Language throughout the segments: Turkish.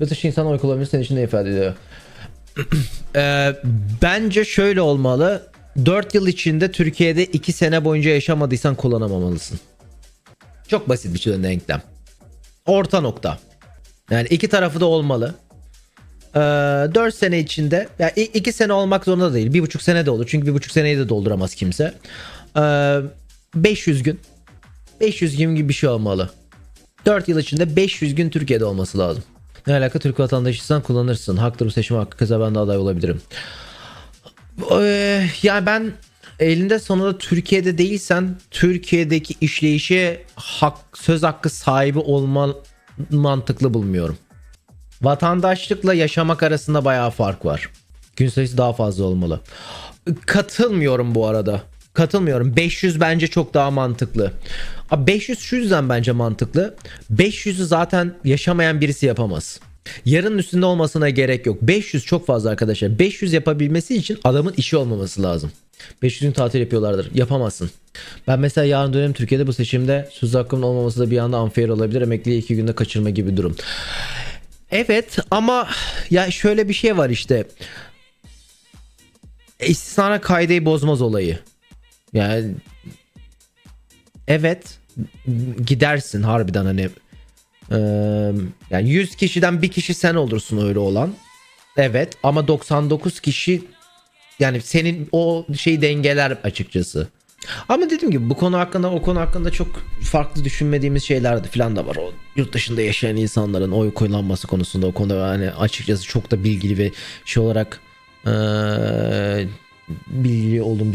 Yurt dışı insan oy kullanması senin için ne ifade ediyor? Ee, bence şöyle olmalı. 4 yıl içinde Türkiye'de 2 sene boyunca yaşamadıysan kullanamamalısın. Çok basit bir şey denklem. Orta nokta. Yani iki tarafı da olmalı. Ee, 4 sene içinde yani 2 sene olmak zorunda değil. 1,5 sene de olur. Çünkü 1,5 seneyi de dolduramaz kimse. Ee, 500 gün. 500 gün gibi bir şey olmalı. 4 yıl içinde 500 gün Türkiye'de olması lazım. Ne alaka Türk vatandaşıysan kullanırsın. Haktır bu seçim hakkı kıza ben de aday olabilirim. Ee, yani ben elinde sonunda Türkiye'de değilsen Türkiye'deki işleyişe hak, söz hakkı sahibi olma mantıklı bulmuyorum. Vatandaşlıkla yaşamak arasında bayağı fark var. Gün sayısı daha fazla olmalı. Katılmıyorum bu arada. Katılmıyorum. 500 bence çok daha mantıklı. Abi 500 şu yüzden bence mantıklı. 500'ü zaten yaşamayan birisi yapamaz. Yarının üstünde olmasına gerek yok. 500 çok fazla arkadaşlar. 500 yapabilmesi için adamın işi olmaması lazım. 500 gün tatil yapıyorlardır. Yapamazsın. Ben mesela yarın dönem Türkiye'de bu seçimde söz hakkımın olmaması da bir anda unfair olabilir. Emekliyi iki günde kaçırma gibi durum. Evet ama ya şöyle bir şey var işte. İstisna kaideyi bozmaz olayı. Yani evet gidersin harbiden hani Eee, yani 100 kişiden bir kişi sen olursun öyle olan. Evet ama 99 kişi yani senin o şey dengeler açıkçası. Ama dediğim gibi bu konu hakkında o konu hakkında çok farklı düşünmediğimiz şeyler de falan da var. O yurt dışında yaşayan insanların oy kullanması konusunda o konuda yani açıkçası çok da bilgili ve şey olarak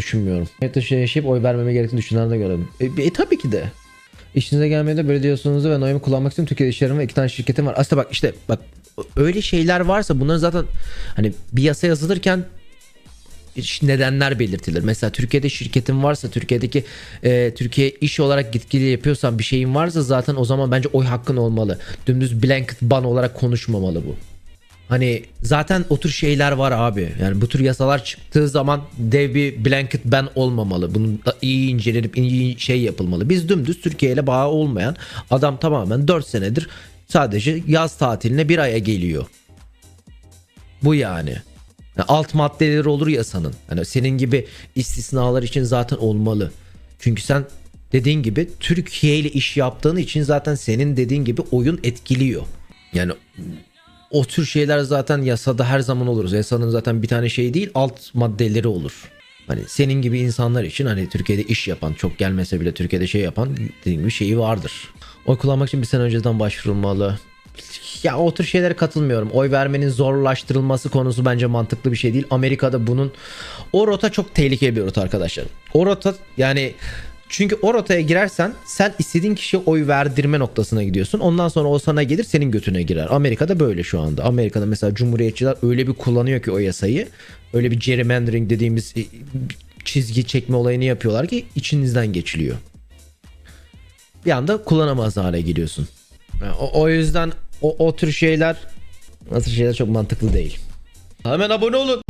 düşünmüyorum. Yurt dışında yaşayıp oy vermeme gerektiğini düşünenlere göre. E, e, tabii ki de. İşinize gelmeyince böyle diyorsunuz ve oyumu kullanmak için Türkiye'de işlerim ve iki tane şirketim var. Aslında bak işte bak öyle şeyler varsa bunların zaten hani bir yasa yazılırken nedenler belirtilir. Mesela Türkiye'de şirketin varsa Türkiye'deki e, Türkiye iş olarak gitgili yapıyorsan bir şeyin varsa zaten o zaman bence oy hakkın olmalı. Dümdüz blanket ban olarak konuşmamalı bu. Hani zaten o tür şeyler var abi. Yani bu tür yasalar çıktığı zaman dev bir blanket ban olmamalı. Bunun da iyi incelenip iyi şey yapılmalı. Biz dümdüz Türkiye ile bağı olmayan adam tamamen 4 senedir sadece yaz tatiline bir aya geliyor. Bu yani. Yani alt maddeleri olur yasanın. Hani senin gibi istisnalar için zaten olmalı. Çünkü sen dediğin gibi Türkiye ile iş yaptığın için zaten senin dediğin gibi oyun etkiliyor. Yani o tür şeyler zaten yasada her zaman olur. Yasanın zaten bir tane şey değil alt maddeleri olur. Hani senin gibi insanlar için hani Türkiye'de iş yapan çok gelmese bile Türkiye'de şey yapan dediğim gibi şeyi vardır. Oy kullanmak için bir sene önceden başvurulmalı. Ya o tür şeylere katılmıyorum. Oy vermenin zorlaştırılması konusu bence mantıklı bir şey değil. Amerika'da bunun o rota çok tehlikeli bir rota arkadaşlar. O rota yani çünkü o rotaya girersen sen istediğin kişiye oy verdirme noktasına gidiyorsun. Ondan sonra o sana gelir senin götüne girer. Amerika'da böyle şu anda. Amerika'da mesela cumhuriyetçiler öyle bir kullanıyor ki o yasayı. Öyle bir gerrymandering dediğimiz e, çizgi çekme olayını yapıyorlar ki içinizden geçiliyor. Bir anda kullanamaz hale geliyorsun. O, o yüzden o, o tür şeyler nasıl şeyler çok mantıklı değil. Hemen abone olun.